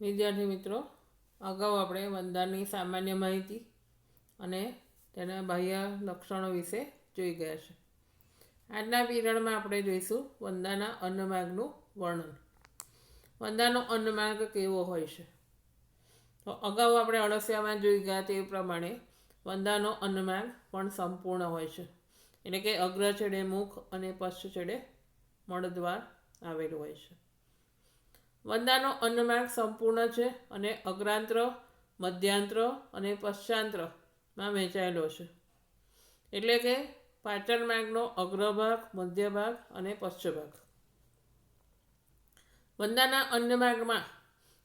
વિદ્યાર્થી મિત્રો, અગાઉ આપણે વંદાની સામાન્ય માહિતી અને તેના બાહ્ય લક્ષણો વિશે જોઈ ગયા છે. આજના પીરિયડમાં આપણે જોઈશું વંદાના અન્નમાર્ગનું વર્ણન. વંદાનો અન્નમાર્ગ કેવો હોય છે? તો અગાઉ આપણે અળસિયામાં જોઈ ગયા તે પ્રમાણે વંદાનો અન્નમાર્ગ પણ સંપૂર્ણ હોય છે. એટલે કે અગ્ર છેડે મુખ અને પશ્ચ છેડે મળદ્વાર આવેલું હોય છે. વંદાનો અન્નમાર્ગ સંપૂર્ણ છે અને અગ્રાંત્ર, મધ્યાંત્ર અને પશ્ચાંત્રમાં વહેંચાયેલો છે. એટલે કે પાચન માર્ગનો અગ્રભાગ, મધ્યભાગ અને પશ્ચભાગ. વંદાના અન્ય માર્ગમાં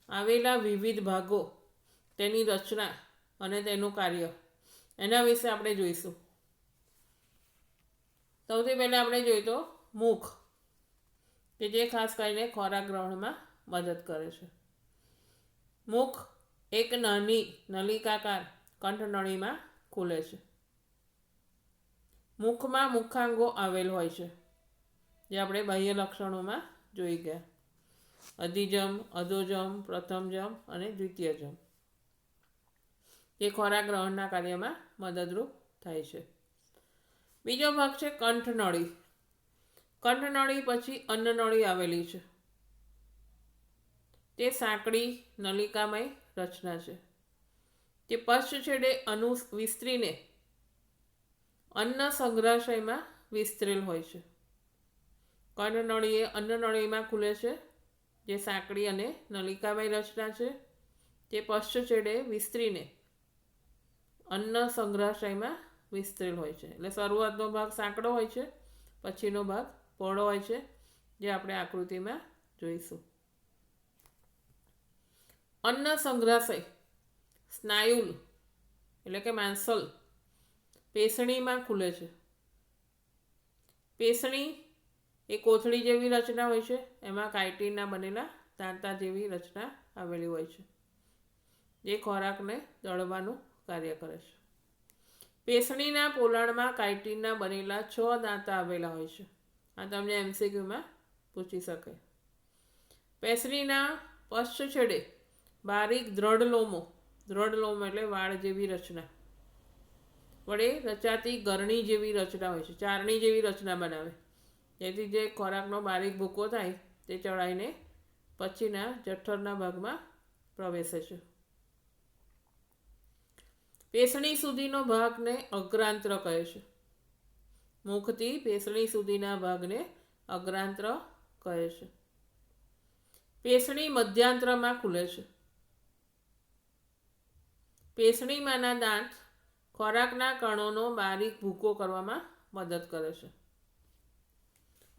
આવેલા વિવિધ ભાગો, તેની રચના અને તેનું કાર્ય, એના વિશે આપણે જોઈશું. સૌથી પહેલાં આપણે જોઈએ તો મુખ, કે જે ખાસ કરીને ખોરાક ગ્રહણમાં મદદ કરે છે. મુખ એક નાની નલિકાકાર કંઠનળીમાં ખુલે છે. મુખમાં મુખાંગો આવેલ હોય છે. જે આપણે બાહ્ય લક્ષણોમાં જોઈ ગયા. અધિજમ, અધોજમ, પ્રથમજમ અને દ્વિતીય જમ જે ખોરાક ગ્રહણના કાર્યમાં મદદરૂપ થાય છે. બીજો ભાગ છે કંઠનળી. કંઠનળી પછી અન્નનળી આવેલી છે. તે સાંકડી નલિકામય રચના છે. તે પશ્ચ છેડે અનુ વિસ્તરીને અન્ન સંગ્રહાશયમાં વિસ્તરેલ હોય છે. કર્ણનળી એ અન્નનળીમાં ખુલે છે, જે સાંકડી અને નલિકામય રચના છે. તે પશ્ચ છેડે વિસ્તરીને અન્ન સંગ્રહાશયમાં વિસ્તરેલ હોય છે. એટલે શરૂઆતનો ભાગ સાંકડો હોય છે, પછીનો ભાગ પહોળો હોય છે, જે આપણે આકૃતિમાં જોઈશું. અન્ન સંગ્રહાશય સ્નાયુલ, એટલે કે માંસલ, પેસણીમાં ખુલે છે. પેસણી એ કોથળી જેવી રચના હોય છે, એમાં કાઇટીનના બનેલા તાંતા જેવી રચના આવેલી હોય છે, જે ખોરાકને દળવાનું કાર્ય કરે છે. પેસણીના પોલાણમાં કાઇટીનના બનેલા છ દાંતા આવેલા હોય છે. આ તમને એમસીક્યુમાં પૂછી શકે પેસણીના પશ્ચ છેડે બારીક દ્રઢ લોમો દ્રઢ લોમ એટલે વાળ જેવી રચના. વડે રચાતી ગરણી જેવી રચના હોય છે. ચારણી જેવી રચના બનાવે. જેથી જે ખોરાકનો બારીક ભૂકો થાય તે ચડાઈને પછીના જઠ્ઠરના ભાગમાં પ્રવેશે છે. પેસણી સુધીનો ભાગને અગ્રાંત્ર કહે છે. મુખથી પેસણી સુધીના ભાગને અગ્રાંત્ર કહે છે. પેસણી મધ્યાંત્રમાં ખુલે છે. પેસણીમાંના દાંત ખોરાકના કણોનો બારીક ભૂકો કરવામાં મદદ કરે છે.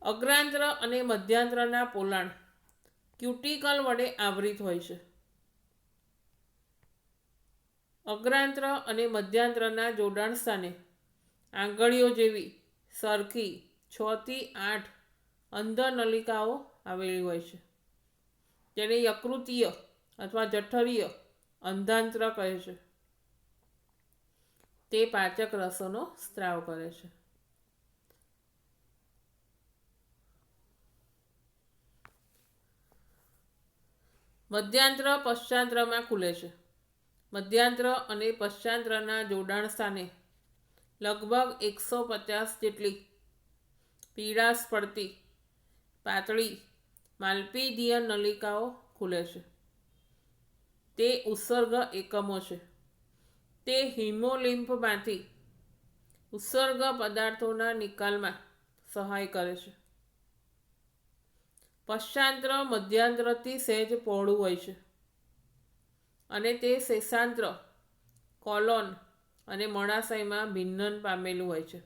અગ્રાંત્ર અને મધ્યાંત્રના પોલાણ ક્યુટિકલ વડે આવરિત હોય છે. અગ્રાંત્ર અને મધ્યાંત્રના જોડાણ સ્થાને આંગળીઓ જેવી સરખી છ થી આઠ અંધનલિકાઓ આવેલી હોય છે, જેને યકૃતીય અથવા જઠરીય અંધાંત્ર કહે છે. તે પાચક રસોનો સ્ત્રાવ કરે છે. મધ્યાંત્ર પશ્ચાંત્રમાં ખુલે છે. મધ્યાંત્ર અને પશ્ચાંત્રના જોડાણ સ્થાને લગભગ એકસો પચાસ જેટલી પીળાશ પડતી પાતળી માલપીધીય નલિકાઓ ખુલે છે. તે ઉત્સર્ગ એકમો છે. તે હિમોલિમ્ફમાંથી ઉત્સર્ગ પદાર્થોના નિકાલમાં સહાય કરે છે. પશ્ચાંત્ર, મધ્યાંત્રથી સહેજ પહોળું હોય છે અને તે શેષાંત્ર, કોલોન અને મણાશયમાં ભિન્નન પામેલું હોય છે,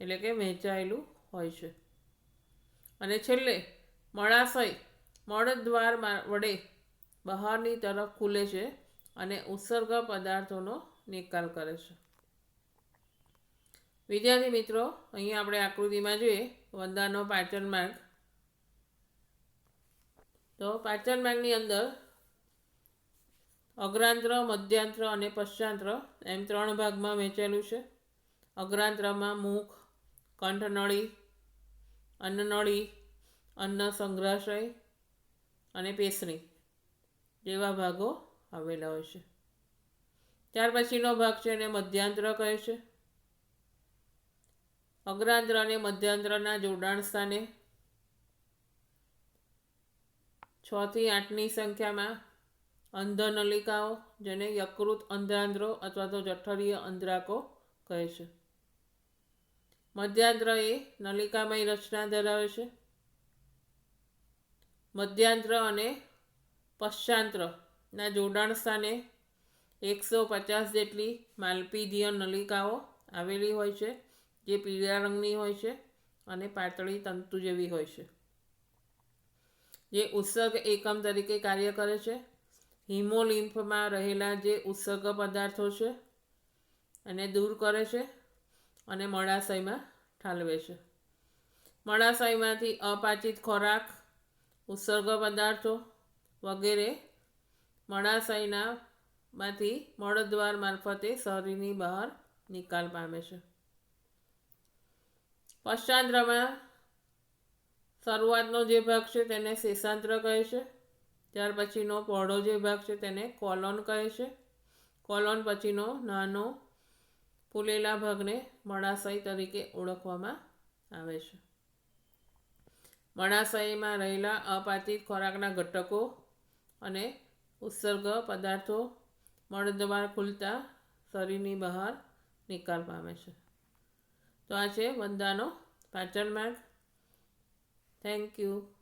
એટલે કે વહેંચાયેલું હોય છે. અને છેલ્લે મળાશય મળદ્વાર વડે બહારની તરફ ખુલે છે અને ઉત્સર્ગ પદાર્થોનો નિકાલ કરે છે. વિદ્યાર્થી મિત્રો અહીં આપણે આકૃતિમાં જોઈએ વંદાનો પાચન માર્ગ. તો પાચન માર્ગની અંદર અગ્રાંત્ર, મધ્યાંત્ર અને પશ્ચાંત્ર એમ ત્રણ ભાગમાં વહેંચેલું છે. અગ્રાંત્રમાં મુખ કંઠનળી અન્નનળી અન્ન સંગ્રહાશય અને પેસણી જેવા ભાગો આવેલા હોય છે. ત્યાર પછીનો ભાગ છે એને મધ્યાંત્ર કહે છે. અગ્રાંત્ર અને મધ્યાંત્રના જોડાણ સ્થાને છથી આઠની સંખ્યામાં અંધ નલિકાઓ જેને યકૃત અંધાંધ્રો અથવા તો જઠરીય અંધરાકો કહે છે. મધ્યાંત્ર એ નલિકામય રચના ધરાવે છે. મધ્યાંત્ર અને પશ્ચાંત્રના જોડાણ સ્થાને એકસો પચાસ જેટલી માલપીધીય નલિકાઓ આવેલી હોય છે, જે પીળા રંગની હોય છે અને પાતળી તંતુ જેવી હોય છે. જે ઉત્સર્ગ એકમ તરીકે કાર્ય કરે છે. હિમોલિમ્ફમાં રહેલા જે ઉત્સર્ગ પદાર્થો છે એને દૂર કરે છે અને મળાશયમાં ઠાલવે છે. મળાશયમાંથી અપાચિત ખોરાક, ઉત્સર્ગ પદાર્થો વગેરે મળાશયના માંથી મળદ્વાર મારફતે શરીરની બહાર નિકાલ પામે છે. પશ્ચાંત્રમાં શરૂઆતનો જે ભાગ છે તેને શેષાંત્ર કહે છે. ત્યાર પછીનો પહોળો જે ભાગ છે તેને કોલોન કહે છે. કોલોન પછીનો નાનો ફૂલેલા ભાગને મળાશય તરીકે ઓળખવામાં આવે છે. મળાશયમાં રહેલા અપાચિત ખોરાકના ઘટકો અને ઉત્સર્ગ પદાર્થો મળદ્વાર ખુલતા શરીરની બહાર નિકાલ પામે છે. તો આ છે વંદાનો પાચન માર્ગ. Thank you